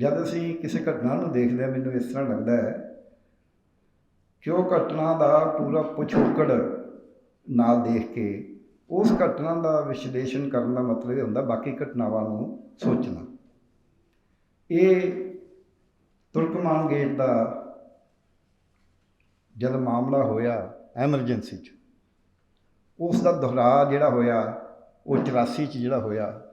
ਜਦ ਅਸੀਂ ਕਿਸੇ ਘਟਨਾ ਨੂੰ ਦੇਖਦੇ ਹਾਂ, ਮੈਨੂੰ ਇਸ ਤਰ੍ਹਾਂ ਲੱਗਦਾ ਹੈ ਕਿ ਉਹ ਘਟਨਾ ਦਾ ਪੂਰਾ ਪਿਛੋਕੜ ਨਾਲ ਦੇਖ ਕੇ ਉਸ ਘਟਨਾ ਦਾ ਵਿਸ਼ਲੇਸ਼ਣ ਕਰਨ ਦਾ ਮਤਲਬ ਇਹ ਹੁੰਦਾ, ਬਾਕੀ ਘਟਨਾਵਾਂ ਨੂੰ ਸੋਚਣਾ। ਇਹ ਤੁਰਕਮਾਨ ਗੇਟ ਦਾ ਜਦ ਮਾਮਲਾ ਹੋਇਆ ਐਮਰਜੈਂਸੀ 'ਚ, ਉਸ ਦਾ ਦੁਹਰਾ ਜਿਹੜਾ ਹੋਇਆ, ਉਹ 84 'ਚ ਜਿਹੜਾ ਹੋਇਆ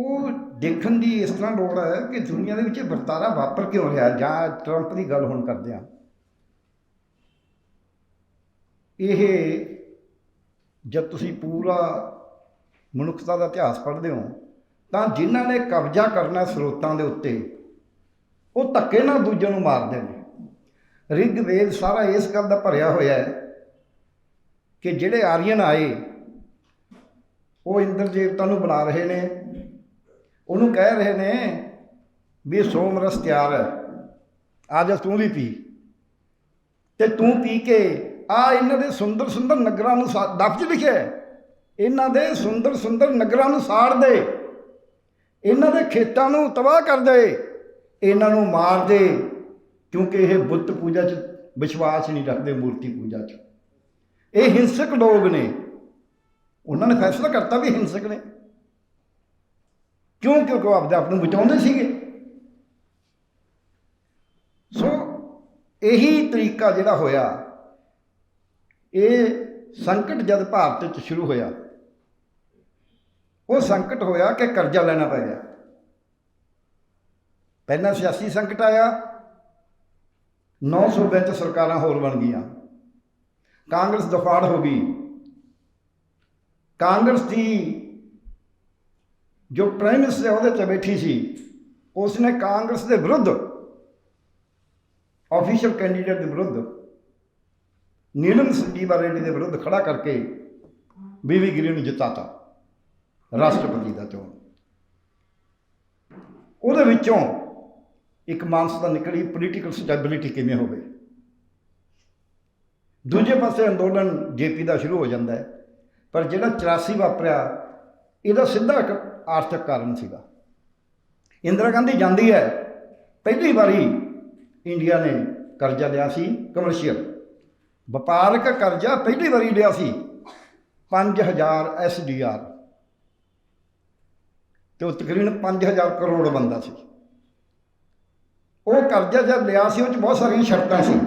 ਉਹ ਦੇਖਣ ਦੀ ਇਸ ਤਰ੍ਹਾਂ ਲੋੜ ਹੈ ਕਿ ਦੁਨੀਆ ਦੇ ਵਿੱਚ ਵਰਤਾਰਾ ਵਾਪਰ ਕਿਉਂ ਰਿਹਾ ਜਾਂ ਟਰੰਪ ਦੀ ਗੱਲ ਹੁਣ ਕਰਦੇ ਹਾਂ। ਇਹ ਜਦ ਤੁਸੀਂ ਪੂਰਾ ਮਨੁੱਖਤਾ ਦਾ ਇਤਿਹਾਸ ਪੜ੍ਹਦੇ ਹੋ, ਤਾਂ ਜਿਨ੍ਹਾਂ ਨੇ ਕਬਜ਼ਾ ਕਰਨਾ ਸਰੋਤਾਂ ਦੇ ਉੱਤੇ, ਉਹ ਧੱਕੇ ਨਾਲ ਦੂਜਿਆਂ ਨੂੰ ਮਾਰਦੇ ਨੇ। ਰਿਗਵੇਦ ਸਾਰਾ ਇਸ ਗੱਲ ਦਾ ਭਰਿਆ ਹੋਇਆ ਹੈ ਕਿ ਜਿਹੜੇ ਆਰੀਅਨ ਆਏ, ਉਹ ਇੰਦਰ ਦੇਵਤਾ ਨੂੰ ਬਣਾ ਰਹੇ ਨੇ ਉਹਨੂੰ ਕਹਿ ਰਹੇ ਨੇ ਵੀ ਸੋਮ ਰਸ ਤਿਆਰ ਹੈ। ਆ ਜਾ ਤੂੰ ਵੀ ਪੀ। ਤੇ ਤੂੰ ਪੀ ਕੇ ਆ ਇਹਨਾਂ ਦੇ ਸੁੰਦਰ ਸੁੰਦਰ ਨਗਰਾਂ ਨੂੰ ਸਾ- ਦਫ਼ਜ ਲਿਖਿਆ ਇਹਨਾਂ ਦੇ ਸੁੰਦਰ ਸੁੰਦਰ ਨਗਰਾਂ ਨੂੰ ਸਾੜ ਦੇ। ਇਹਨਾਂ ਦੇ ਖੇਤਾਂ ਨੂੰ ਤਬਾਹ ਕਰ ਦੇ। ਇਹਨਾਂ ਨੂੰ ਮਾਰ ਦੇ। ਕਿਉਂਕਿ ਇਹ ਬੁੱਤ ਪੂਜਾ 'ਚ ਵਿਸ਼ਵਾਸ ਨਹੀਂ ਰੱਖਦੇ ਮੂਰਤੀ ਪੂਜਾ 'ਚ। ਇਹ ਹਿੰਸਕ ਲੋਕ ਨੇ। ਉਹਨਾਂ ਨੇ ਫੈਸਲਾ ਕਰਤਾ ਵੀ ਹਿੰਸਕ ਨੇ। ਕਿਉਂ ਕਿਉਂਕਿ ਉਹ ਆਪਦੇ ਆਪ ਨੂੰ ਬਚਾਉਂਦੇ ਸੀਗੇ। ਸੋ ਇਹੀ ਤਰੀਕਾ ਜਿਹੜਾ ਹੋਇਆ, ਇਹ ਸੰਕਟ ਜਦ ਭਾਰਤ 'ਚ ਸ਼ੁਰੂ ਹੋਇਆ, ਉਹ ਸੰਕਟ ਹੋਇਆ ਕਿ ਕਰਜ਼ਾ ਲੈਣਾ ਪੈ ਗਿਆ। ਪਹਿਲਾਂ ਸਿਆਸੀ ਸੰਕਟ ਆਇਆ, ਨੌ ਸੂਬਿਆਂ 'ਚ ਸਰਕਾਰਾਂ ਹੋਰ ਬਣ ਗਈਆਂ। ਕਾਂਗਰਸ ਦਫਾੜ ਹੋ ਗਈ। ਕਾਂਗਰਸ ਦੀ ਜੋ ਪ੍ਰਾਈਮ ਮਿਨਿਸਟਰ ਉਹਦੇ ਤੇ ਬੈਠੀ ਸੀ ਉਸ ਨੇ ਕਾਂਗਰਸ ਦੇ ਵਿਰੁੱਧ ਆਫੀਸ਼ੀਅਲ ਕੈਂਡੀਡੇਟ ਦੇ ਵਿਰੁੱਧ, ਨੀਲਮ ਸੰਜੀਵਾ ਰੈਡੀ ਦੇ ਵਿਰੁੱਧ ਖੜਾ ਕਰਕੇ ਬੀਵੀ ਗਿਰੀ ਨੂੰ ਜਿਤਾਤਾ, ਰਾਸ਼ਟਰਪਤੀ ਦਾ ਚੋਣ। ਉਹਦੇ ਵਿੱਚੋਂ ਇੱਕ ਮਾਨਸਤਾ ਨਿਕਲੀ ਪੋਲੀਟੀਕਲ ਸਟੈਬਿਲਿਟੀ ਕਿਵੇਂ ਹੋਵੇ? ਦੂਜੇ ਪਾਸੇ ਅੰਦੋਲਨ ਜੇਪੀ ਦਾ ਸ਼ੁਰੂ ਹੋ ਜਾਂਦਾ ਹੈ, ਪਰ ਜਿਹੜਾ 84 ਵਾਪਰਿਆ ਇਹਦਾ ਸਿੱਧਾ ਇੱਕ ਆਰਥਿਕ ਕਾਰਨ ਸੀਗਾ। ਇੰਦਰਾ ਗਾਂਧੀ ਜਾਂਦੀ ਹੈ, ਪਹਿਲੀ ਵਾਰੀ ਇੰਡੀਆ ਨੇ ਕਰਜ਼ਾ ਲਿਆ ਸੀ ਕਮਰਸ਼ੀਅਲ ਵਪਾਰਕ ਕਰਜ਼ਾ ਪਹਿਲੀ ਵਾਰੀ ਲਿਆ ਸੀ 5000 ਐਸਡੀਆਰ ਤੇ ਉਹ ਤਕਰੀਬਨ 5000 ਕਰੋੜ ਬੰਦਾ ਸੀ। ਉਹ ਕਰਜ਼ਾ ਜਦ ਲਿਆ ਸੀ, ਉਹ ਚ ਬਹੁਤ ਸਾਰੀਆਂ ਸ਼ਰਤਾਂ ਸੀ।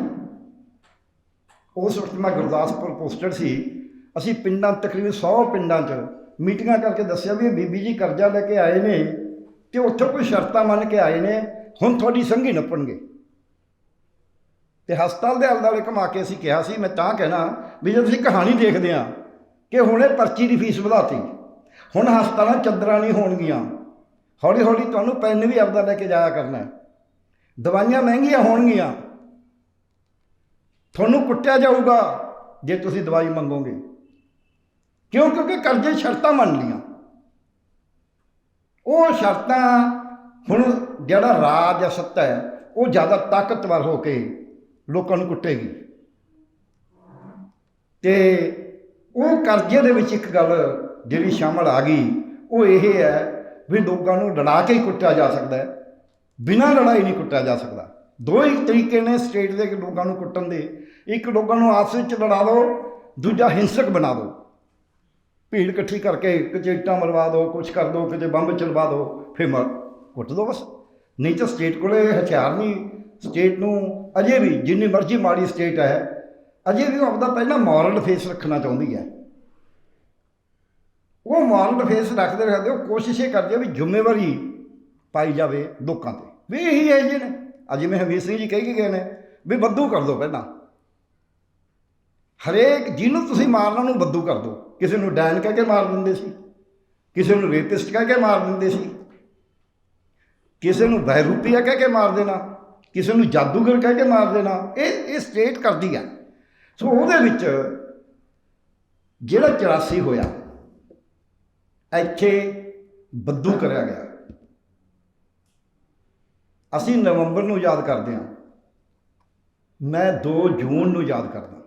ਉਸ ਵਕਤ ਮੈਂ ਗੁਰਦਾਸਪੁਰ ਪੋਸਟਡ ਸੀ, ਅਸੀਂ ਪਿੰਡਾਂ, ਤਕਰੀਬਨ 100 ਪਿੰਡਾਂ 'ਚ ਮੀਟਿੰਗਾਂ ਕਰਕੇ ਦੱਸਿਆ ਵੀ ਇਹ ਬੀਬੀ ਜੀ ਕਰਜ਼ਾ ਲੈ ਕੇ ਆਏ ਨੇ ਤੇ ਉੱਥੇ ਕੋਈ ਸ਼ਰਤਾਂ ਮੰਨ ਕੇ ਆਏ ਨੇ, ਹੁਣ ਤੁਹਾਡੀ ਸੰਗੀ ਨੱਪਣਗੇ। ਤੇ ਹਸਪਤਾਲ ਦੇ ਆਲੇ-ਦੁਆਲੇ ਘੁਮਾ ਕੇ ਅਸੀਂ ਕਿਹਾ ਸੀ, ਮੈਂ ਤਾਂ ਕਹਿਣਾ ਵੀ ਜੇ ਤੁਸੀਂ ਕਹਾਣੀ ਦੇਖਦੇ ਆ ਕਿ ਹੁਣੇ ਪਰਚੀ ਦੀ ਫੀਸ ਵਧਾਤੀ, ਹੁਣ ਹਸਪਤਾਲਾਂ ਚੱਦਰਾਂ ਨਹੀਂ ਹੋਣਗੀਆਂ ਹੌਲੀ ਹੌਲੀ ਤੁਹਾਨੂੰ ਪੈਨ ਵੀ ਆਪਦਾ ਲੈ ਕੇ ਜਾਇਆ ਕਰਨਾ ਦਵਾਈਆਂ ਮਹਿੰਗੀਆਂ ਹੋਣਗੀਆਂ, ਤੁਹਾਨੂੰ ਕੁੱਟਿਆ ਜਾਊਗਾ ਜੇ ਤੁਸੀਂ ਦਵਾਈ ਮੰਗੋਗੇ। ਕਿਉਂ? ਕਿਉਂਕਿ ਕਰਜ਼ੇ ਸ਼ਰਤਾਂ ਮੰਨ ਲੀਆਂ ਉਹ ਸ਼ਰਤਾਂ ਹੁਣ ਜਿਹੜਾ ਰਾਜ ਜਾਂ ਸੱਤਾ ਹੈ, ਉਹ ਜ਼ਿਆਦਾ ਤਾਕਤਵਰ ਹੋ ਕੇ ਲੋਕਾਂ ਨੂੰ ਕੁੱਟੇਗੀ। ਤੇ ਉਹ ਕਰਜ਼ੇ ਦੇ ਵਿੱਚ ਇੱਕ ਗੱਲ ਜਿਹੜੀ ਸ਼ਾਮਲ ਆ ਗਈ, ਉਹ ਇਹ ਹੈ ਵੀ ਲੋਕਾਂ ਨੂੰ ਲੜਾ ਕੇ ਹੀ ਕੁੱਟਿਆ ਜਾ ਸਕਦਾ ਹੈ। ਬਿਨਾਂ ਲੜਾਈ ਨਹੀਂ ਕੁੱਟਿਆ ਜਾ ਸਕਦਾ। ਦੋ ਹੀ ਤਰੀਕੇ ਨੇ ਸਟੇਟ ਦੇ ਲੋਕਾਂ ਨੂੰ ਕੁੱਟਣ ਦੇ। ਇੱਕ ਲੋਕਾਂ ਨੂੰ ਆਪਸ ਵਿੱਚ ਲੜਾ ਦਿਓ ਦੂਜਾ ਹਿੰਸਕ ਬਣਾ ਦਿਓ। ਭੀੜ ਇਕੱਠੀ ਕਰਕੇ ਕਿਤੇ ਇੱਟਾਂ ਮਰਵਾ ਦਿਓ ਕੁਛ ਕਰ ਦਿਓ ਕਿਤੇ ਬੰਬ ਚਲਵਾ ਦਿਓ ਫਿਰ ਮਰ ਕੁੱਟ ਦਿਓ ਬਸ। ਨਹੀਂ ਤਾਂ ਸਟੇਟ ਕੋਲੇ ਹਥਿਆਰ ਨਹੀਂ, ਸਟੇਟ ਨੂੰ ਅਜੇ ਵੀ ਜਿੰਨੀ ਮਰਜ਼ੀ ਮਾੜੀ ਸਟੇਟ ਹੈ, ਅਜੇ ਵੀ ਉਹ ਆਪਦਾ ਪਹਿਲਾਂ ਮੋਰਲ ਫੇਸ ਰੱਖਣਾ ਚਾਹੁੰਦੀ ਹੈ। ਉਹ ਮੋਰਲ ਫੇਸ ਰੱਖਦੇ ਰੱਖਦੇ ਉਹ ਕੋਸ਼ਿਸ਼ ਇਹ ਕਰਦੇ ਵੀ ਜ਼ਿੰਮੇਵਾਰੀ ਪਾਈ ਜਾਵੇ ਲੋਕਾਂ ਤੇ। ਵੀ ਇਹੀ ਹੈ ਜੀ ਨੇ ਅੱਜ ਮੈਂ ਹਮੀਰ ਸਿੰਘ ਜੀ ਕਹਿ ਕੇ ਗਏ ਨੇ ਵੀ ਬੱਦੂ ਕਰ ਦਿਓ ਪਹਿਲਾਂ। ਹਰੇਕ ਜਿਹਨੂੰ ਤੁਸੀਂ ਮਾਰਨਾ ਉਹਨੂੰ ਬੱਦੂ ਕਰ ਦਿਓ। ਕਿਸੇ ਨੂੰ ਡੈਨ ਕਹਿ ਕੇ ਮਾਰ ਦਿੰਦੇ ਸੀ। ਕਿਸੇ ਨੂੰ ਰੇਪਿਸਟ ਕਹਿ ਕੇ ਮਾਰ ਦਿੰਦੇ ਸੀ। ਕਿਸੇ ਨੂੰ ਬਹਿਰੂਪੀਆ ਕਹਿ ਕੇ ਮਾਰ ਦੇਣਾ। ਕਿਸੇ ਨੂੰ ਜਾਦੂਗਰ ਕਹਿ ਕੇ ਮਾਰ ਦੇਣਾ। ਇਹ ਇਹ ਸਟੇਟ ਕਰਦੀ ਹੈ ਸੋ ਉਹਦੇ ਵਿੱਚ ਜਿਹੜਾ 84 ਹੋਇਆ, ਇੱਥੇ ਬੱਦੂ ਕਰਿਆ ਗਿਆ। ਅਸੀਂ ਨਵੰਬਰ ਨੂੰ ਯਾਦ ਕਰਦੇ ਹਾਂ। ਮੈਂ 2 ਜੂਨ ਨੂੰ ਯਾਦ ਕਰਦਾ।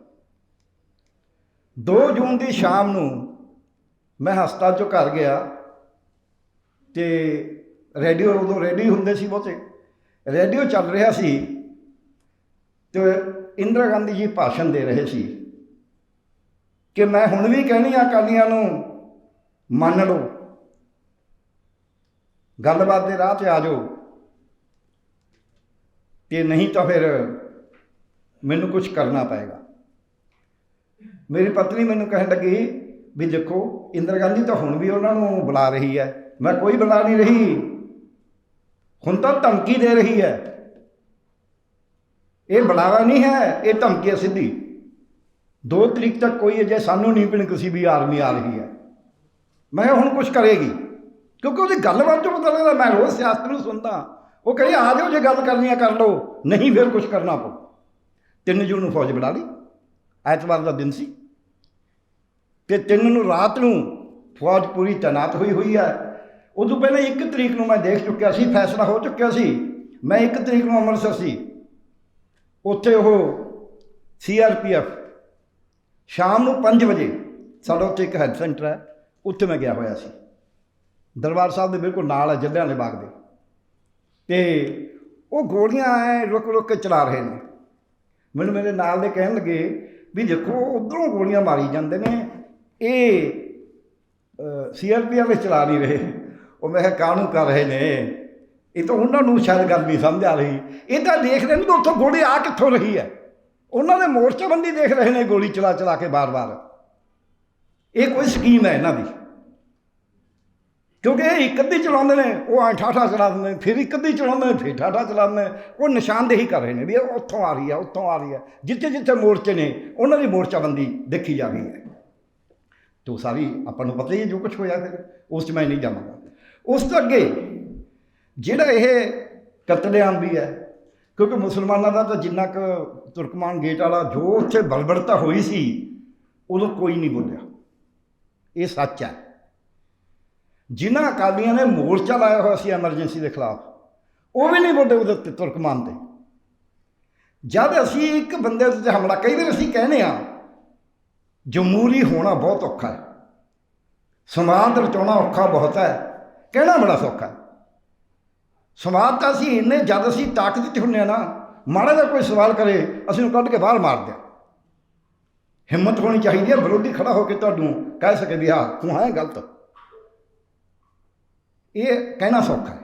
2 ਜੂਨ ਦੀ ਸ਼ਾਮ ਨੂੰ ਮੈਂ ਹਸਪਤਾਲ ਚੋਂ ਘਰ ਗਿਆ ਤੇ ਰੇਡੀਓ ਉਦੋਂ ਰੇਡੀਓ ਹੁੰਦੇ ਸੀ ਬਹੁਤੇ। ਰੇਡੀਓ ਚੱਲ ਰਿਹਾ ਸੀ ਤੇ ਇੰਦਰਾ ਗਾਂਧੀ ਜੀ ਭਾਸ਼ਣ ਦੇ ਰਹੇ ਸੀ ਕਿ ਮੈਂ ਹੁਣ ਵੀ ਕਹਿਣੀ ਆ ਅਕਾਲੀਆਂ ਨੂੰ, ਮੰਨ ਲਓ। ਗੱਲਬਾਤ ਦੇ ਰਾਹ ਤੇ ਆ ਜਾਓ। ਤੇ ਨਹੀਂ ਤਾਂ ਫਿਰ ਮੈਨੂੰ ਕੁਝ ਕਰਨਾ ਪਏਗਾ। ਮੇਰੀ ਪਤਨੀ ਮੈਨੂੰ ਕਹਿਣ ਲੱਗੀ ਵੀ ਦੇਖੋ, ਇੰਦਰਾ ਗਾਂਧੀ ਤਾਂ ਹੁਣ ਵੀ ਉਹਨਾਂ ਨੂੰ ਬੁਲਾ ਰਹੀ ਹੈ। ਮੈਂ ਕੋਈ ਬੁਲਾ ਨਹੀਂ ਰਹੀ। ਹੁਣ ਤਾਂ ਧਮਕੀ ਦੇ ਰਹੀ ਹੈ। ਇਹ ਬੁਲਾਵਾ ਨਹੀਂ ਹੈ, ਇਹ ਧਮਕੀ ਹੈ ਸਿੱਧੀ। ਦੋ ਤਰੀਕ ਤੱਕ ਕੋਈ ਅਜੇ ਸਾਨੂੰ ਨਹੀਂ ਪਿਣ ਕਿਸੇ ਵੀ ਆਰਮੀ ਆ ਰਹੀ ਹੈ। ਮੈਂ ਹੁਣ ਕੁਝ ਕਰੇਗੀ। ਕਿਉਂਕਿ ਉਹਦੀ ਗੱਲਬਾਤ ਤੋਂ ਪਤਾ ਲੱਗਦਾ ਮੈਂ ਰੋਜ਼ ਸਿਆਸਤ ਨੂੰ ਸੁਣਦਾ। ਉਹ ਕਹੇ ਆ ਜਾਓ, ਜੇ ਗੱਲ ਕਰਨੀ ਆ ਕਰ ਲਓ। ਨਹੀਂ, ਫਿਰ ਕੁਝ ਕਰਨਾ ਪਊ। ਤਿੰਨ ਜੂਨ ਨੂੰ ਫੌਜ ਬਣਾ ਲਈ। ਐਤਵਾਰ ਦਾ ਦਿਨ ਸੀ। ਤੇ ਤਿੰਨ ਨੂੰ ਰਾਤ ਨੂੰ ਫੌਜ ਪੂਰੀ ਤੈਨਾਤ ਹੋਈ ਹੋਈ ਹੈ ਉਦੋਂ ਪਹਿਲਾਂ ਇੱਕ ਤਰੀਕ ਨੂੰ ਮੈਂ ਦੇਖ ਚੁੱਕਿਆ ਸੀ, ਫੈਸਲਾ ਹੋ ਚੁੱਕਿਆ ਸੀ। ਮੈਂ ਇੱਕ ਤਰੀਕ ਨੂੰ ਅੰਮ੍ਰਿਤਸਰ ਸੀ। ਉੱਥੇ ਉਹ ਸੀਆਰਪੀਐਫ ਸ਼ਾਮ ਨੂੰ 5 ਵਜੇ ਸਾਡਾ ਉੱਥੇ ਇੱਕ ਹੈਡ ਸੈਂਟਰ ਹੈ, ਉੱਥੇ ਮੈਂ ਗਿਆ ਹੋਇਆ ਸੀ। ਦਰਬਾਰ ਸਾਹਿਬ ਦੇ ਬਿਲਕੁਲ ਨਾਲ ਹੈ ਜੱਲਿਆਂ ਦੇ ਬਾਗ ਦੇ। ਤੇ ਉਹ ਗੋਲੀਆਂ ਐ ਰੁਕ ਰੁਕ ਕੇ ਚਲਾ ਰਹੇ ਨੇ। ਮੈਨੂੰ ਮੇਰੇ ਨਾਲ ਦੇ ਕਹਿਣ ਲੱਗੇ ਵੀ ਦੇਖੋ, ਉਧਰੋਂ ਗੋਲੀਆਂ ਮਾਰੀ ਜਾਂਦੇ ਨੇ। ਇਹ ਸੀਆਰਪੀਐਫ ਵਿੱਚ ਚਲਾ ਨਹੀਂ ਰਹੇ। ਉਹ ਮੈਂ ਕਿਹਾ, ਕਾਹਨੂੰ ਕਰ ਰਹੇ ਨੇ? ਇਹ ਤਾਂ ਉਹਨਾਂ ਨੂੰ ਸ਼ਾਇਦ ਗੱਲ ਨਹੀਂ ਸਮਝ ਆ ਰਹੀ। ਇਹ ਤਾਂ ਦੇਖ ਰਹੇ ਨੇ ਕਿ ਉੱਥੋਂ ਗੋਲੀ ਆ ਕਿੱਥੋਂ ਰਹੀ ਹੈ। ਉਹਨਾਂ ਦੇ ਮੋਰਚੇਬੰਦੀ ਦੇਖ ਰਹੇ ਨੇ ਗੋਲੀ ਚਲਾ ਚਲਾ ਕੇ ਬਾਰ-ਬਾਰ। ਇਹ ਕੋਈ ਸਕੀਮ ਹੈ ਇਹਨਾਂ ਦੀ। ਕਿਉਂਕਿ ਇਹ ਇੱਕ ਅੱਧੀ ਚਲਾਉਂਦੇ ਨੇ, ਉਹ ਐਂ ਠਾਠਾ ਚਲਾ ਦਿੰਦੇ ਨੇ, ਫਿਰ ਇੱਕ ਅੱਧੀ ਚਲਾਉਂਦੇ ਨੇ, ਫਿਰ ਠਾਠਾ ਚਲਾਉਂਦੇ ਨੇ। ਉਹ ਨਿਸ਼ਾਨਦੇਹੀ ਕਰ ਰਹੇ ਨੇ ਵੀ ਇਹ ਉੱਥੋਂ ਆ ਰਹੀ ਹੈ, ਉੱਥੋਂ ਆ ਰਹੀ ਹੈ। ਜਿੱਥੇ ਜਿੱਥੇ ਮੋਰਚੇ ਨੇ, ਉਹਨਾਂ ਦੀ ਮੋਰਚਾਬੰਦੀ ਦੇਖੀ ਜਾ ਰਹੀ ਹੈ। ਤੇ ਉਹ ਸਾਰੀ ਆਪਾਂ ਨੂੰ ਪਤਾ ਹੀ ਹੈ ਜੋ ਕੁਝ ਹੋਇਆ ਫਿਰ, ਉਸ 'ਚ ਮੈਂ ਨਹੀਂ ਜਾਵਾਂਗਾ। ਉਸ ਤੋਂ ਅੱਗੇ ਜਿਹੜਾ ਇਹ ਕਤਲੇਆਮ ਵੀ ਹੈ, ਕਿਉਂਕਿ ਮੁਸਲਮਾਨਾਂ ਦਾ ਤਾਂ ਜਿੰਨਾ ਕੁ ਤੁਰਕਮਾਨ ਗੇਟ ਵਾਲਾ ਜੋ ਉੱਥੇ ਬਲਬੜਤਾ ਹੋਈ ਸੀ, ਉਦੋਂ ਕੋਈ ਨਹੀਂ ਬੋਲਿਆ। ਇਹ ਸੱਚ ਹੈ। ਜਿਨ੍ਹਾਂ ਅਕਾਲੀਆਂ ਨੇ ਮੋਰਚਾ ਲਾਇਆ ਹੋਇਆ ਸੀ ਐਮਰਜੈਂਸੀ ਦੇ ਖਿਲਾਫ, ਉਹ ਵੀ ਨਹੀਂ ਬੋਲੇ ਉਹਦੇ ਉੱਤੇ ਤੁਰਕਮਾਨ ਤੇ ਜਦ ਅਸੀਂ ਇੱਕ ਬੰਦੇ ਉੱਤੇ ਹਮਲਾ, ਕਈ ਵਾਰ ਅਸੀਂ ਕਹਿੰਦੇ ਆ ਜਮਹੂਰੀ ਹੋਣਾ ਬਹੁਤ ਔਖਾ ਹੈ। ਸਮਾਜ ਰਚਾਉਣਾ ਔਖਾ ਬਹੁਤ ਹੈ। ਕਹਿਣਾ ਬੜਾ ਸੌਖਾ ਸਮਾਜ ਤਾਂ ਅਸੀਂ ਇੰਨੇ ਜਦ ਅਸੀਂ ਤਾਕਤ 'ਚ ਹੁੰਨੇ ਆ ਨਾ, ਮਾੜਾ ਜਿਹਾ ਕੋਈ ਸਵਾਲ ਕਰੇ, ਅਸੀਂ ਉਹਨੂੰ ਕੱਢ ਕੇ ਬਾਹਰ ਮਾਰ ਦਿਆਂ। ਹਿੰਮਤ ਹੋਣੀ ਚਾਹੀਦੀ ਹੈ, ਵਿਰੋਧੀ ਖੜਾ ਹੋ ਕੇ ਤੁਹਾਨੂੰ ਕਹਿ ਸਕੇ ਵੀ ਹਾਂ ਤੂੰ ਹੈ ਗਲਤ। ਇਹ ਕਹਿਣਾ ਸੌਖਾ ਹੈ।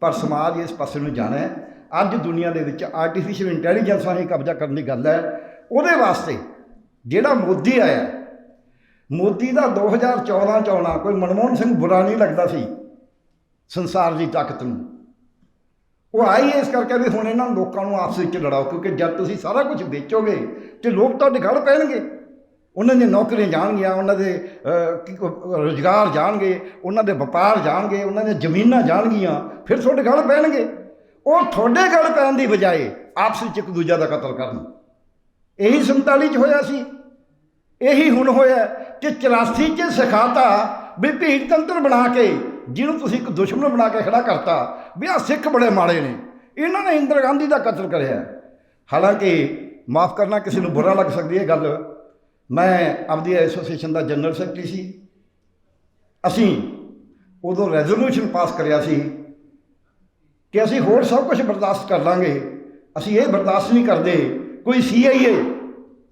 ਪਰ ਸਮਾਜ ਇਸ ਪਾਸੇ ਨੂੰ ਜਾਣਾ ਹੈ। ਅੱਜ ਦੁਨੀਆ ਦੇ ਵਿੱਚ ਆਰਟੀਫੀਸ਼ੀਅਲ ਇੰਟੈਲੀਜੈਂਸ ਰਾਹੀਂ ਕਬਜ਼ਾ ਕਰਨ ਦੀ ਗੱਲ ਹੈ। ਉਹਦੇ ਵਾਸਤੇ ਜਿਹੜਾ ਮੋਦੀ ਆਇਆ, ਮੋਦੀ ਦਾ 2014 ਚ ਆਉਣਾ, ਕੋਈ ਮਨਮੋਹਨ ਸਿੰਘ ਬੁਰਾ ਨਹੀਂ ਲੱਗਦਾ ਸੀ ਸੰਸਾਰ ਦੀ ਤਾਕਤ ਨੂੰ। ਉਹ ਆਈ ਇਸ ਕਰਕੇ ਵੀ ਹੁਣ ਇਹਨਾਂ ਲੋਕਾਂ ਨੂੰ ਆਪਸ ਵਿੱਚ ਲੜਾਓ, ਕਿਉਂਕਿ ਜਦ ਤੁਸੀਂ ਸਾਰਾ ਕੁਝ ਵੇਚੋਗੇ ਤੇ ਲੋਕ ਤੁਹਾਡੇ ਗਲ ਪੈਣਗੇ। ਉਹਨਾਂ ਦੀਆਂ ਨੌਕਰੀਆਂ ਜਾਣਗੀਆਂ, ਉਹਨਾਂ ਦੇ ਰੋਜ਼ਗਾਰ ਜਾਣਗੇ, ਉਹਨਾਂ ਦੇ ਵਪਾਰ ਜਾਣਗੇ, ਉਹਨਾਂ ਦੀਆਂ ਜ਼ਮੀਨਾਂ ਜਾਣਗੀਆਂ, ਫਿਰ ਤੁਹਾਡੇ ਗਲ ਪੈਣਗੇ। ਉਹ ਤੁਹਾਡੇ ਗਲ ਪੈਣ ਦੀ ਬਜਾਏ ਆਪਸ ਵਿੱਚ ਇੱਕ ਦੂਜੇ ਦਾ ਕਤਲ ਕਰਨ। ਇਹੀ 47 ਚ ਹੋਇਆ ਸੀ। ਇਹੀ ਹੁਣ ਹੋਇਆ ਕਿ 84 ਚ ਸਿਖਾਤਾ ਵੀ ਭੀੜ ਤੰਤਰ ਬਣਾ ਕੇ, ਜਿਹਨੂੰ ਤੁਸੀਂ ਇੱਕ ਦੁਸ਼ਮਣ ਬਣਾ ਕੇ ਖੜਾ ਕਰਤਾ, ਵੀ ਆ ਸਿੱਖ ਬੜੇ ਮਾੜੇ ਨੇ। ਇਹਨਾਂ ਨੇ ਇੰਦਰ ਗਾਂਧੀ ਦਾ ਕਤਲ ਕਰਿਆ ਹਾਲਾਂਕਿ, ਮਾਫ ਕਰਨਾ, ਕਿਸੇ ਨੂੰ ਬੁਰਾ ਲੱਗ ਸਕਦੀ ਹੈ ਗੱਲ। ਮੈਂ ਆਪਦੀ ਐਸੋਸੀਏਸ਼ਨ ਦਾ ਜਨਰਲ ਸੈਕਟਰੀ ਸੀ। ਅਸੀਂ ਉਦੋਂ ਰੈਜ਼ੋਲੂਸ਼ਨ ਪਾਸ ਕਰਿਆ ਸੀ ਕਿ ਅਸੀਂ ਹੋਰ ਸਭ ਕੁਝ ਬਰਦਾਸ਼ਤ ਕਰ ਲਾਂਗੇ। ਅਸੀਂ ਇਹ ਬਰਦਾਸ਼ਤ ਨਹੀਂ ਕਰਦੇ ਕੋਈ ਸੀਆਈਏ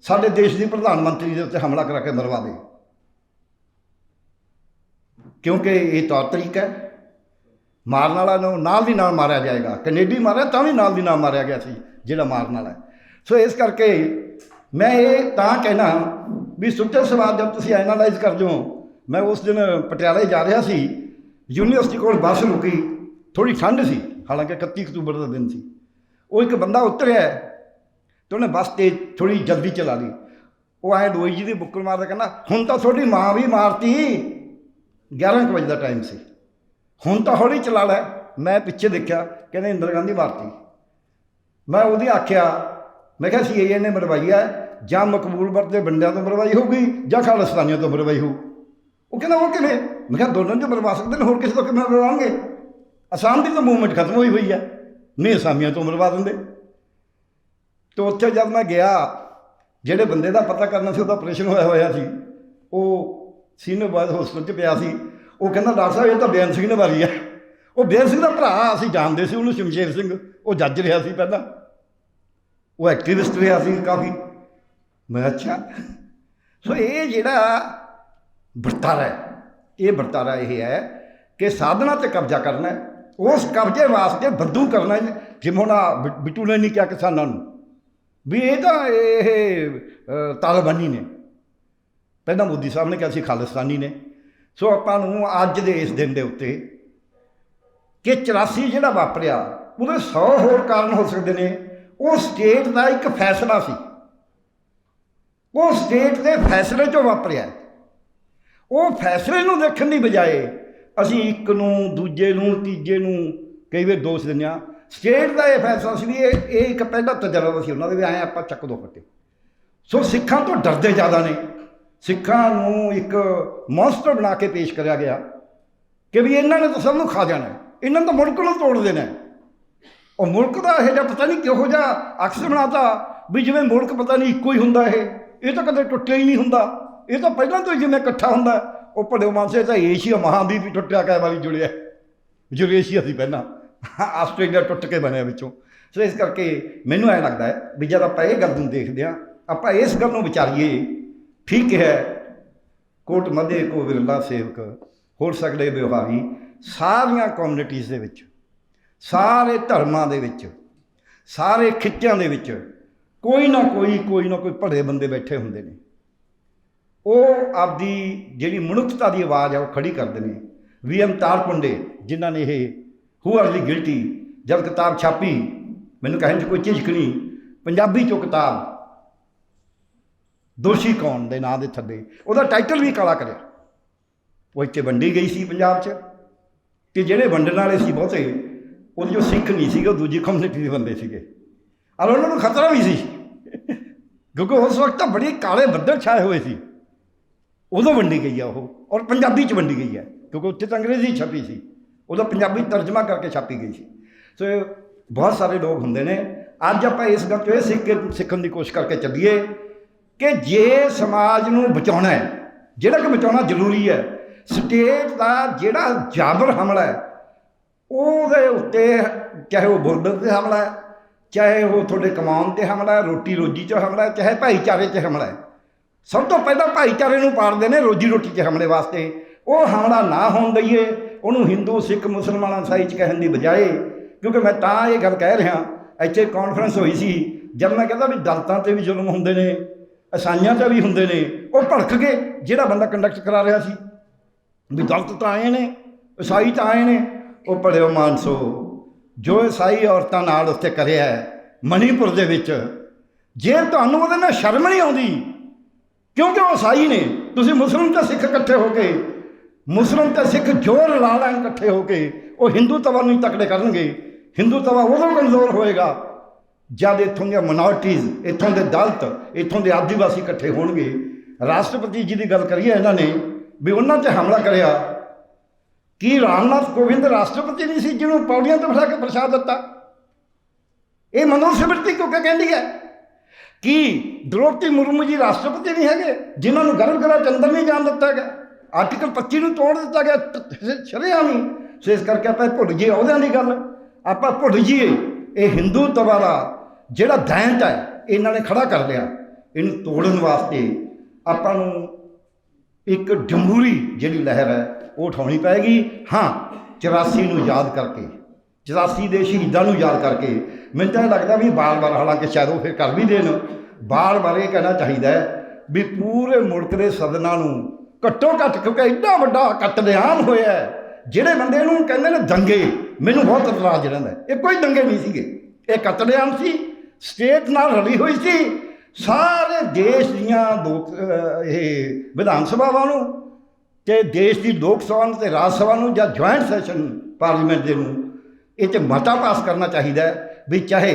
ਸਾਡੇ ਦੇਸ਼ ਦੀ ਪ੍ਰਧਾਨ ਮੰਤਰੀ ਦੇ ਉੱਤੇ ਹਮਲਾ ਕਰਾ ਕੇ ਮਰਵਾ ਦੇ। ਕਿਉਂਕਿ ਇਹ ਤੌਰ ਤਰੀਕਾ ਹੈ। ਮਾਰਨ ਵਾਲਾ ਨੂੰ ਨਾਲ ਦੀ ਨਾਲ ਮਾਰਿਆ ਜਾਏਗਾ। ਕੈਨੇਡੀ ਮਾਰਿਆ, ਤਾਂ ਵੀ ਨਾਲ ਦੀ ਨਾਲ ਮਾਰਿਆ ਗਿਆ ਸੀ, ਜਿਹੜਾ ਮਾਰਨ ਵਾਲਾ ਸੋ ਇਸ ਕਰਕੇ ਮੈਂ ਇਹ ਤਾਂ ਕਹਿਣਾ ਵੀ ਸੁੱਚੇ ਸਵਾਲ ਜਦ ਤੁਸੀਂ ਐਨਾਲਾਈਜ਼ ਕਰਦੇ ਹੋ ਮੈਂ ਉਸ ਦਿਨ ਪਟਿਆਲੇ ਜਾ ਰਿਹਾ ਸੀ, ਯੂਨੀਵਰਸਿਟੀ ਕੋਲ ਬੱਸ ਰੁਕੀ ਥੋੜੀ ਠੰਡ ਸੀ, ਹਾਲਾਂਕਿ 31 ਅਕਤੂਬਰ ਦਾ ਦਿਨ ਸੀ। ਉਹ ਇੱਕ ਬੰਦਾ ਉਤਰਿਆ ਤੇ ਉਹਨੇ ਬਸ ਤੇ ਥੋੜੀ ਜਲਦੀ ਚਲਾ ਲਈ ਉਹ ਐ ਡੋਈ ਜੀ ਦੀ ਬੁੱਕਲ ਮਾਰਦਾ ਕਹਿੰਦਾ, ਹੁਣ ਤਾਂ ਤੁਹਾਡੀ ਮਾਂ ਵੀ ਮਾਰਤੀ। 11 ਕੁ ਵਜੇ ਦਾ ਟਾਈਮ ਸੀ। ਹੁਣ ਤਾਂ ਹੌਲੀ ਚਲਾ ਲੈ। ਮੈਂ ਪਿੱਛੇ ਦੇਖਿਆ, ਕਹਿੰਦੇ ਇੰਦਰ ਗਾਂਧੀ ਮਾਰਤੀ। ਮੈਂ ਉਹਦੀ ਆਖਿਆ, ਮੈਂ ਕਿਹਾ, ਸੀ ਨੇ ਮਰਵਾਈ ਹੈ ਜਾਂ ਮਕਬੂਲ ਵਰਤ ਦੇ ਬੰਦਿਆਂ ਤੋਂ ਮਰਵਾਈ ਹੋਊਗੀ, ਜਾਂ ਖਾਲਸਤਾਨੀਆਂ ਤੋਂ ਮਰਵਾਈ ਹੋਊ। ਉਹ ਕਹਿੰਦਾ ਉਹ ਕਿਵੇਂ? ਮੈਂ ਕਿਹਾ, ਦੋਨਾਂ ਤੋਂ ਮਰਵਾ ਸਕਦੇ ਨੇ, ਹੋਰ ਕਿਸੇ ਤੋਂ ਕਿਵੇਂ ਮਰਵਾਉਣਗੇ ਅਸਾਮ ਦੀ ਤਾਂ ਮੂਵਮੈਂਟ ਖਤਮ ਹੋਈ ਹੋਈ ਹੈ ਨਹੀਂ ਅਸਾਮੀਆਂ ਤੋਂ ਮਰਵਾ ਦਿੰਦੇ। ਤੇ ਉੱਥੇ ਜਦ ਮੈਂ ਗਿਆ, ਜਿਹੜੇ ਬੰਦੇ ਦਾ ਪਤਾ ਕਰਨਾ ਸੀ, ਉਹਦਾ ਆਪਰੇਸ਼ਨ ਹੋਇਆ ਹੋਇਆ ਸੀ। ਉਹ ਸੀਨੀਅਰ ਬॉयਜ਼ ਹਸਪਤਾਲ 'ਚ ਪਿਆ ਸੀ। ਉਹ ਕਹਿੰਦਾ, ਡਾਕਟਰ ਸਾਹਿਬ, ਇਹ ਤਾਂ ਬੇਅੰਤ ਸਿੰਘ ਨੇ ਮਾਰੀ ਹੈ ਉਹ ਬੇਅੰਤ ਸਿੰਘ ਦਾ ਭਰਾ ਅਸੀਂ ਜਾਣਦੇ ਸੀ, ਉਹਨੂੰ ਸ਼ਮਸ਼ੇਰ ਸਿੰਘ, ਉਹ ਜੱਜ ਰਿਹਾ ਸੀ ਪਹਿਲਾਂ। ਉਹ ਐਕਟਿਵਿਸਟ ਰਿਹਾ ਸੀ ਕਾਫੀ। ਮੈਂ ਅੱਛਾ। ਸੋ ਇਹ ਜਿਹੜਾ ਵਰਤਾਰਾ ਹੈ, ਇਹ ਵਰਤਾਰਾ ਇਹ ਹੈ ਕਿ ਸਾਧਨਾ ਤੇ ਕਬਜ਼ਾ ਕਰਨਾ ਉਸ ਕਬਜ਼ੇ ਵਾਸਤੇ ਬੱਦੂ ਕਰਨਾ ਜਿਵੇਂ ਹੁਣ ਆਹ ਬਿੱਟੂ ਨੇ ਨਹੀਂ ਕਿਹਾ ਕਿਸਾਨਾਂ ਨੂੰ। ਵੀ ਇਹ ਤਾਂ ਇਹ ਅ, ਤਾਲਿਬਾਨੀ ਨੇ। ਪਹਿਲਾਂ ਮੋਦੀ ਸਾਹਿਬ ਨੇ ਕਿਹਾ ਸੀ ਖਾਲਿਸਤਾਨੀ ਨੇ। ਸੋ ਆਪਾਂ ਨੂੰ ਅੱਜ ਦੇ ਇਸ ਦਿਨ ਦੇ ਉੱਤੇ ਕਿ 84 ਜਿਹੜਾ ਵਾਪਰਿਆ ਉਹਦੇ 100 ਹੋਰ ਕਾਰਨ ਹੋ ਸਕਦੇ ਨੇ। ਉਹ ਸਟੇਟ ਦਾ ਇੱਕ ਫੈਸਲਾ ਸੀ। ਉਹ ਸਟੇਟ ਦੇ ਫੈਸਲੇ ਚੋਂ ਵਾਪਰਿਆ। ਉਹ ਫੈਸਲੇ ਨੂੰ ਦੇਖਣ ਦੀ ਬਜਾਏ ਅਸੀਂ ਇੱਕ ਨੂੰ ਦੂਜੇ ਨੂੰ ਤੀਜੇ ਨੂੰ ਕਈ ਵਾਰ ਦੋਸ਼ ਦਿੰਦੇ ਹਾਂ। ਸਟੇਟ ਦਾ ਇਹ ਫੈਸਲਾ ਸੀ ਵੀ ਇਹ ਇਹ ਇੱਕ ਪਹਿਲਾ ਤਜਰਬਾ ਸੀ, ਉਹਨਾਂ ਦੇ ਵੀ ਆਏ ਆਪਾਂ ਚੱਕ ਦੋ ਫੱਟੇ। ਸੋ ਸਿੱਖਾਂ ਤੋਂ ਡਰਦੇ ਜ਼ਿਆਦਾ ਨੇ। ਸਿੱਖਾਂ ਨੂੰ ਇੱਕ ਮੌਨਸਟਰ ਬਣਾ ਕੇ ਪੇਸ਼ ਕਰਿਆ ਗਿਆ ਕਿ ਵੀ ਇਹਨਾਂ ਨੇ ਤਾਂ ਸਭ ਨੂੰ ਖਾ ਜਾਣਾ ਇਹਨਾਂ ਨੇ ਤਾਂ ਮੁਲਕ ਨੂੰ ਤੋੜ ਦੇਣਾ ਉਹ ਮੁਲਕ ਦਾ ਇਹ ਜਿਹਾ ਪਤਾ ਨਹੀਂ ਕਿਹੋ ਜਿਹਾ ਅਕਸ ਬਣਾਤਾ ਵੀ ਜਿਵੇਂ ਮੁਲਕ ਪਤਾ ਨਹੀਂ ਇੱਕੋ ਹੀ ਹੁੰਦਾ ਇਹ। ਇਹ ਤਾਂ ਕਦੇ ਟੁੱਟਿਆ ਹੀ ਨਹੀਂ ਹੁੰਦਾ। ਇਹ ਤਾਂ ਪਹਿਲਾਂ ਤੋਂ ਹੀ ਜਿਵੇਂ ਇਕੱਠਾ ਹੁੰਦਾ। ਉਹ ਭੜੇ ਮਾਨਸੇ ਤਾਂ ਏਸ਼ੀਆ ਮਹਾਦੀਪ ਹੀ ਟੁੱਟਿਆ ਕਾ ਵਾਲੀ ਜੁੜਿਆ ਜੁਰੇਸ਼ੀਆ ਸੀ ਪਹਿਲਾਂ। ਆਸਟ੍ਰੇਲੀਆ ਟੁੱਟ ਕੇ ਬਣਿਆ ਵਿੱਚੋਂ। ਸੋ ਇਸ ਕਰਕੇ ਮੈਨੂੰ ਐ ਲੱਗਦਾ ਹੈ ਵੀ ਜਦ ਆਪਾਂ ਇਹ ਗੱਲ ਨੂੰ ਦੇਖਦੇ ਹਾਂ, ਆਪਾਂ ਇਸ ਗੱਲ ਨੂੰ ਵਿਚਾਰੀਏ, ਠੀਕ ਹੈ, ਕੋਟ ਮਧੇ ਕੋ ਵਿਰਲਾ ਸੇਵਕ, ਹੋਰ ਸਕਦੇ ਵਿਵਹਾਰੀ, ਸਾਰੀਆਂ ਕਮਿਊਨਿਟੀਜ਼ ਦੇ ਵਿੱਚ, ਸਾਰੇ ਧਰਮਾਂ ਦੇ ਵਿੱਚ, ਸਾਰੇ ਖਿੱਚਿਆਂ ਦੇ ਵਿੱਚ ਕੋਈ ਨਾ ਕੋਈ ਕੋਈ ਨਾ ਕੋਈ ਭੜੇ ਬੰਦੇ ਬੈਠੇ ਹੁੰਦੇ ਨੇ। ਉਹ ਆਪਦੀ ਜਿਹੜੀ ਮਨੁੱਖਤਾ ਦੀ ਆਵਾਜ਼ ਆ, ਉਹ ਖੜੀ ਕਰਦੇ ਨੇ। ਵੀ ਐਮ ਤਾਰਪੁੰਡੇ ਜਿਨ੍ਹਾਂ ਨੇ ਇਹ ਹੂ ਆਰ ਦੀ ਗਿਲਟੀ ਜਦ ਕਿਤਾਬ ਛਾਪੀ, ਮੈਨੂੰ ਕਹਿਣ 'ਚ ਕੋਈ ਝਿਜਕ ਨਹੀਂ। ਪੰਜਾਬੀ ਚੋਂ ਕਿਤਾਬ। ਦੋਸ਼ੀ ਕੌਣ ਦੇ ਨਾਂ ਦੇ ਥੱਲੇ? ਉਹਦਾ ਟਾਈਟਲ ਵੀ ਕਾਲਾ ਕਰਿਆ। ਉਹ ਇੱਥੇ ਵੰਡੀ ਗਈ ਸੀ ਪੰਜਾਬ 'ਚ। ਕਿ ਜਿਹੜੇ ਵੰਡਣ ਵਾਲੇ ਸੀ ਬਹੁਤੇ ਉਹ ਜੋ ਸਿੱਖ ਨਹੀਂ ਸੀਗੇ, ਉਹ ਦੂਜੀ ਕਮਿਊਨਿਟੀ ਦੇ ਬੰਦੇ ਸੀਗੇ। ਔਰ ਉਹਨਾਂ ਨੂੰ ਖਤਰਾ ਵੀ ਸੀ। ਕਿਉਂਕਿ ਉਸ ਵਕਤ ਤਾਂ ਬੜੇ ਕਾਲੇ ਬੱਦਲ ਛਾਏ ਹੋਏ ਸੀ। ਉਦੋਂ ਵੰਡੀ ਗਈ ਆ ਉਹ। ਔਰ ਪੰਜਾਬੀ 'ਚ ਵੰਡੀ ਗਈ ਹੈ ਕਿਉਂਕਿ ਉੱਥੇ ਤਾਂ ਅੰਗਰੇਜ਼ੀ ਛਪੀ ਸੀ। ਉਹਦਾ ਪੰਜਾਬੀ ਤਰਜਮਾ ਕਰਕੇ ਛਾਪੀ ਗਈ ਸੀ। ਸੋ ਇਹ ਬਹੁਤ ਸਾਰੇ ਲੋਕ ਹੁੰਦੇ ਨੇ। ਅੱਜ ਆਪਾਂ ਇਸ ਗੱਲ ਤੋਂ ਇਹ ਸਿੱਖ ਕੇ, ਸਿੱਖਣ ਦੀ ਕੋਸ਼ਿਸ਼ ਕਰਕੇ ਚੱਲੀਏ ਕਿ ਜੇ ਸਮਾਜ ਨੂੰ ਬਚਾਉਣਾ ਹੈ, ਜਿਹੜਾ ਕਿ ਬਚਾਉਣਾ ਜ਼ਰੂਰੀ ਹੈ, ਸਟੇਟ ਦਾ ਜਿਹੜਾ ਜਾਬਰ ਹਮਲਾ ਹੈ, ਉਹਦੇ ਉੱਤੇ ਚਾਹੇ ਉਹ ਬੋਰਡਰ ਤੇ ਹਮਲਾ ਹੈ, ਚਾਹੇ ਉਹ ਤੁਹਾਡੇ ਕਮਾਉਣ ਤੇ ਹਮਲਾ ਹੈ, ਰੋਟੀ ਰੋਜੀ 'ਚ ਹਮਲਾ ਹੈ, ਚਾਹੇ ਭਾਈਚਾਰੇ 'ਚ ਹਮਲਾ ਹੈ। ਸਭ ਤੋਂ ਪਹਿਲਾਂ ਭਾਈਚਾਰੇ ਨੂੰ ਪਾੜਦੇ ਨੇ ਰੋਜੀ ਰੋਟੀ 'ਚ ਹਮਲੇ ਵਾਸਤੇ। ਉਹ ਹਮਲਾ ਨਾ ਹੋਣ ਦਈਏ, ਉਹਨੂੰ ਹਿੰਦੂ, ਸਿੱਖ, ਮੁਸਲਮਾਨ ਇਸਾਈ 'ਚ ਕਹਿਣ ਦੀ ਬਜਾਏ, ਕਿਉਂਕਿ ਮੈਂ ਤਾਂ ਇਹ ਗੱਲ ਕਹਿ ਰਿਹਾ, ਇੱਥੇ ਕਾਨਫਰੰਸ ਹੋਈ ਸੀ, ਜਦ ਮੈਂ ਕਹਿੰਦਾ ਵੀ ਦਲਤਾਂ ਤੇ ਵੀ ਜ਼ੁਲਮ ਹੁੰਦੇ ਨੇ, ਇਸਾਈਆਂ ਤੇ ਵੀ ਹੁੰਦੇ ਨੇ, ਉਹ ਭੜਕ ਗਏ, ਜਿਹੜਾ ਬੰਦਾ ਕੰਡਕਟ ਕਰਾ ਰਿਹਾ ਸੀ। ਵੀ ਦਲਤ ਤਾਂ ਆਏ ਨੇ, ਇਸਾਈ ਤਾਂ ਆਏ ਨੇ, ਉਹ ਪੜਿਓ ਮਾਨਸੋ, ਜੋ ਇਸਾਈ ਔਰਤਾਂ ਨਾਲ ਉੱਥੇ ਕਰਿਆ ਮਣੀਪੁਰ ਦੇ ਵਿੱਚ, ਜੇ ਤੁਹਾਨੂੰ ਉਹਦੇ ਨਾਲ ਸ਼ਰਮ ਨਹੀਂ ਆਉਂਦੀ, ਕਿਉਂਕਿ ਉਹ ਇਸਾਈ ਨੇ, ਤੁਸੀਂ ਮੁਸਲਮਾਨ ਤੇ ਸਿੱਖ ਇਕੱਠੇ ਹੋ ਕੇ ਮੁਸਲਮਾਨ ਤੇ ਸਿੱਖ ਜੋਰ ਲਾ ਲੈਣ ਇਕੱਠੇ ਹੋ ਕੇ, ਉਹ ਹਿੰਦੂ ਤਵਾ ਨੂੰ ਹੀ ਤਕੜੇ ਕਰਨਗੇ। ਹਿੰਦੂ ਤਵਾ ਉਦੋਂ ਕਮਜ਼ੋਰ ਹੋਏਗਾ ਜਦ ਇੱਥੋਂ ਦੀਆਂ ਮਿਨੋਰਟੀਜ਼ ਇੱਥੋਂ ਦੇ ਦਲਤ, ਇੱਥੋਂ ਦੇ ਆਦੀਵਾਸੀ ਇਕੱਠੇ ਹੋਣਗੇ। ਰਾਸ਼ਟਰਪਤੀ ਜੀ ਦੀ ਗੱਲ ਕਰੀਏ ਇਹਨਾਂ ਨੇ, ਵੀ ਉਹਨਾਂ ਤੇ ਹਮਲਾ ਕਰਿਆ। ਕੀ ਰਾਮਨਾਥ ਕੋਵਿੰਦ ਰਾਸ਼ਟਰਪਤੀ ਨਹੀਂ ਸੀ ਜਿਹਨੂੰ ਪੌੜੀਆਂ ਤੇ ਬਿਠਾ ਕੇ ਪ੍ਰਸ਼ਾਦ ਦਿੱਤਾ? ਇਹ ਮਨੋਸਿਮਰਤੀ ਕਿਉਂ ਕਹਿੰਦੀ ਹੈ? ਕੀ ਦ੍ਰੋਪਦੀ ਮੁਰਮੂ ਜੀ ਰਾਸ਼ਟਰਪਤੀ ਨਹੀਂ ਹੈਗੇ, ਜਿਨ੍ਹਾਂ ਨੂੰ ਗਰਭ ਗਲਾ ਚੰਦਰ ਨਹੀਂ ਜਾਣ ਦਿੱਤਾ ਹੈਗਾ? ਆਰਟੀਕਲ 25 ਨੂੰ ਤੋੜ ਦਿੱਤਾ ਗਿਆ ਸ਼ਰਿਆਮ ਹੀ ਸੋ ਇਸ ਕਰਕੇ ਆਪਾਂ ਭੁੱਲ ਜੀਏ ਅਹੁਦਿਆਂ ਦੀ ਗੱਲ। ਆਪਾਂ ਭੁੱਲ ਜੀਏ ਇਹ ਹਿੰਦੂ ਤਵਾਰਾ ਜਿਹੜਾ ਦੈਂਤ ਹੈ, ਇਹਨਾਂ ਨੇ ਖੜਾ ਕਰ ਲਿਆ। ਇਹਨੂੰ ਤੋੜਨ ਵਾਸਤੇ ਆਪਾਂ ਨੂੰ ਇੱਕ ਜਮਹੂਰੀ ਜਿਹੜੀ ਲਹਿਰ ਹੈ, ਉਹ ਉਠਾਉਣੀ ਪਏਗੀ। ਹਾਂ 84 ਨੂੰ ਯਾਦ ਕਰਕੇ 84 ਦੇ ਸ਼ਹੀਦਾਂ ਨੂੰ ਯਾਦ ਕਰਕੇ। ਮੈਨੂੰ ਤਾਂ ਇਹ ਲੱਗਦਾ ਵੀ ਬਾਰ-ਬਾਰ ਹਾਲਾਂਕਿ ਸ਼ਾਇਦ ਉਹ ਫਿਰ ਕਰ ਵੀ ਦੇਣ। ਬਾਰ-ਬਾਰ ਇਹ ਕਹਿਣਾ ਚਾਹੀਦਾ ਵੀ ਪੂਰੇ ਮੁਲਕ ਦੇ ਸਦਨਾਂ ਨੂੰ ਘੱਟੋ ਘੱਟ ਕਿਉਂਕਿ ਐਡਾ ਵੱਡਾ ਕਤਲੇਆਮ ਹੋਇਆ ਜਿਹੜੇ ਬੰਦੇ ਨੂੰ ਕਹਿੰਦੇ ਨੇ ਦੰਗੇ, ਮੈਨੂੰ ਬਹੁਤ ਇਤਰਾਜ਼ ਰਹਿੰਦਾ ਇਹ ਕੋਈ ਦੰਗੇ ਨਹੀਂ ਸੀਗੇ। ਇਹ ਕਤਲੇਆਮ ਸੀ, ਸਟੇਟ ਨਾਲ ਰਲੀ ਹੋਈ ਸੀ। ਸਾਰੇ ਦੇਸ਼ ਦੀਆਂ ਲੋਕ ਇਹ ਵਿਧਾਨ ਸਭਾਵਾਂ ਨੂੰ ਤੇ ਦੇਸ਼ ਦੀ ਲੋਕ ਸਭਾ ਨੂੰ ਤੇ ਰਾਜ ਸਭਾ ਨੂੰ ਜਾਂ ਜੁਆਇੰਟ ਸੈਸ਼ਨ ਪਾਰਲੀਮੈਂਟ ਦੇ ਨੂੰ ਇਹ 'ਚ ਮਤਾ ਪਾਸ ਕਰਨਾ ਚਾਹੀਦਾ ਹੈ ਵੀ ਚਾਹੇ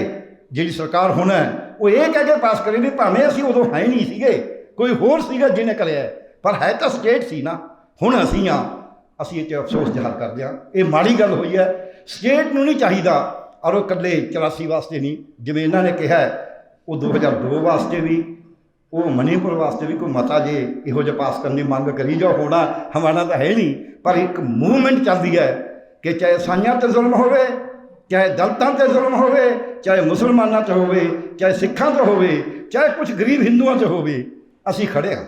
ਜਿਹੜੀ ਸਰਕਾਰ ਹੁਣ ਹੈ, ਉਹ ਇਹ ਕਹਿ ਕੇ ਪਾਸ ਕਰੇ ਵੀ ਭਾਵੇਂ ਅਸੀਂ ਉਦੋਂ ਹੈ ਹੀ ਨਹੀਂ ਸੀਗੇ, ਕੋਈ ਹੋਰ ਸੀਗਾ ਜਿਹਨੇ ਕਰਿਆ ਪਰ ਹੈ ਤਾਂ ਸਟੇਟ ਸੀ ਨਾ। ਹੁਣ ਅਸੀਂ ਆ ਅਸੀਂ ਇਹ 'ਚ ਅਫਸੋਸ ਜ਼ਾਹਰ ਕਰਦੇ ਹਾਂ। ਇਹ ਮਾੜੀ ਗੱਲ ਹੋਈ ਹੈ। ਸਟੇਟ ਨੂੰ ਨਹੀਂ ਚਾਹੀਦਾ। ਔਰ ਉਹ ਇਕੱਲੇ 84 ਵਾਸਤੇ ਨਹੀਂ ਜਿਵੇਂ ਇਹਨਾਂ ਨੇ ਕਿਹਾ ਹੈ, ਉਹ 2002 ਵਾਸਤੇ ਵੀ ਉਹ ਮਣੀਪੁਰ ਵਾਸਤੇ ਵੀ ਕੋਈ ਮਤਾ ਜੇ ਇਹੋ ਜਿਹਾ ਪਾਸ ਕਰਨ ਦੀ ਮੰਗ ਕਰੀ ਜੋ ਹੋਣਾ ਹਮਾਰਾ ਤਾਂ ਹੈ ਨਹੀਂ। ਪਰ ਇੱਕ ਮੂਵਮੈਂਟ ਚੱਲਦੀ ਹੈ ਕਿ ਚਾਹੇ ਸਾਈਆਂ ਤੇ ਜ਼ੁਲਮ ਹੋਵੇ ਚਾਹੇ ਦਲਤਾਂ ਤੇ ਜ਼ੁਲਮ ਹੋਵੇ ਚਾਹੇ ਮੁਸਲਮਾਨਾਂ ਤੇ ਹੋਵੇ ਚਾਹੇ ਸਿੱਖਾਂ ਤੇ ਹੋਵੇ ਚਾਹੇ ਕੁਝ ਗਰੀਬ ਹਿੰਦੂਆਂ ਤੇ ਹੋਵੇ ਅਸੀਂ ਖੜੇ ਹਾਂ।